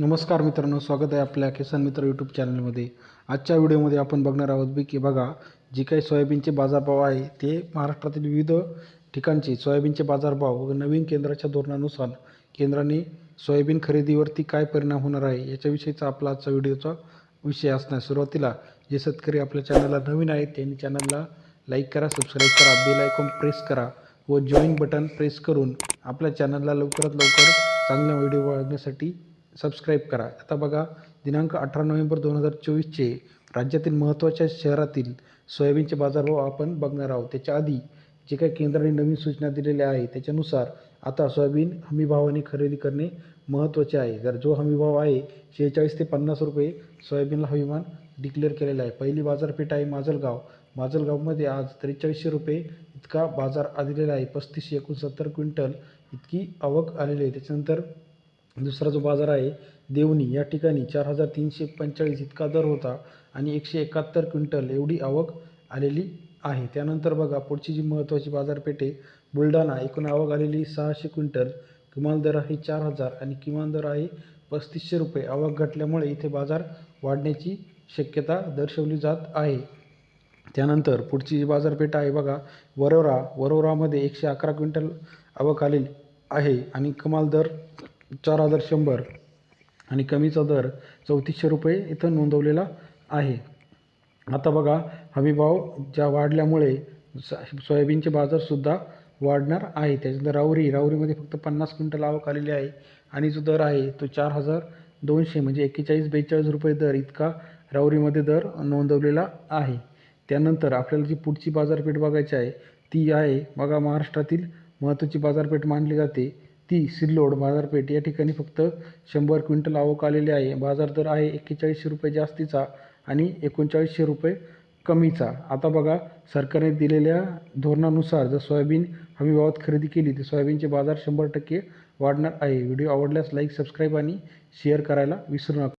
नमस्कार मित्रांनो स्वागत आहे आपल्या किसान मित्र यूट्यूब चॅनलमध्ये आजच्या व्हिडिओमध्ये आपण बघणार आहोत बी की बघा जी काही सोयाबीनचे बाजारभाव आहे ते महाराष्ट्रातील विविध ठिकाणचे सोयाबीनचे बाजारभाव व नवीन केंद्राच्या धोरणानुसार केंद्राने सोयाबीन खरेदीवरती काय परिणाम होणार आहे याच्याविषयीचा आपला आजचा व्हिडिओचा विषय असणार सुरुवातीला. जे शेतकरी आपल्या चॅनलला नवीन आहेत त्यांनी चॅनलला लाईक करा सबस्क्राईब करा बेल आयकॉन प्रेस करा व जॉईन बटन प्रेस करून आपल्या चॅनलला लवकरात लवकर चांगल्या व्हिडिओ बघण्यासाठी सबस्क्राईब करा. आता बघा दिनांक अठरा नोव्हेंबर दोन हजार चोवीसचे राज्यातील महत्त्वाच्या शहरातील सोयाबीनचे बाजारभाव आपण बघणार आहोत. त्याच्या आधी जे काही केंद्राने नवीन सूचना दिलेल्या आहे त्याच्यानुसार आता सोयाबीन हमीभावाने खरेदी करणे महत्त्वाचे आहे. जर जो हमीभाव आहे शेहेचाळीस ते पन्नास रुपये सोयाबीनला हमीमान डिक्लेअर केलेला आहे. पहिली बाजारपेठ आहे माजलगाव. माजलगावमध्ये आज त्रेचाळीसशे रुपये इतका बाजार आलेला आहे. पस्तीसशे एकोणसत्तर क्विंटल इतकी आवक आलेली आहे. त्याच्यानंतर दुसरा जो बाजार आहे देवणी या ठिकाणी चार हजार तीनशे पंचेचाळीस इतका दर होता आणि एकशे एकाहत्तर क्विंटल एवढी आवक आलेली आहे. त्यानंतर बघा पुढची जी महत्त्वाची बाजारपेठ आहे बुलढाणा एकूण आवक आलेली सहाशे क्विंटल. किमान दर आहे चार हजार आणि किमान दर आहे पस्तीसशे रुपये. आवक घटल्यामुळे इथे बाजार वाढण्याची शक्यता दर्शवली जात आहे. त्यानंतर पुढची जी बाजारपेठ आहे बघा वरोरा. वरोरामध्ये एकशे अकरा क्विंटल आवक आलेली आहे आणि कमाल दर चार हजार शंभर आणि कमीचा दर चौतीसशे रुपये इथं नोंदवलेला आहे. आता बघा हमीभाव ज्या वाढल्यामुळे स- सोयाबीनचे बाजारसुद्धा वाढणार आहे. त्याच्यानंतर राऊरी राऊरीमध्ये फक्त पन्नास क्विंटल आवक आलेली आहे आणि जो दर आहे तो चार हजार दोनशे म्हणजे एक्केचाळीस बेचाळीस रुपये दर इतका राऊरीमध्ये दर नोंदवलेला आहे. त्यानंतर आपल्याला जी पुढची बाजारपेठ बघायची आहे ती आहे बघा महाराष्ट्रातील महत्त्वाची बाजारपेठ मानली जाते ती सिल्लोड बाजारपेठ या ठिकाणी फक्त शंभर क्विंटल आवक आलेली आहे. बाजार दर आहे एक्केचाळीसशे रुपये जास्तीचा आणि एकोणचाळीसशे रुपये कमीचा. आता बघा सरकारने दिलेल्या धोरणानुसार जर सोयाबीन हमीभावात खरेदी केली तर सोयाबीनचे बाजार शंभर टक्के वाढणार आहे. व्हिडिओ आवडल्यास लाईक सबस्क्राईब आणि शेअर करायला विसरू नका.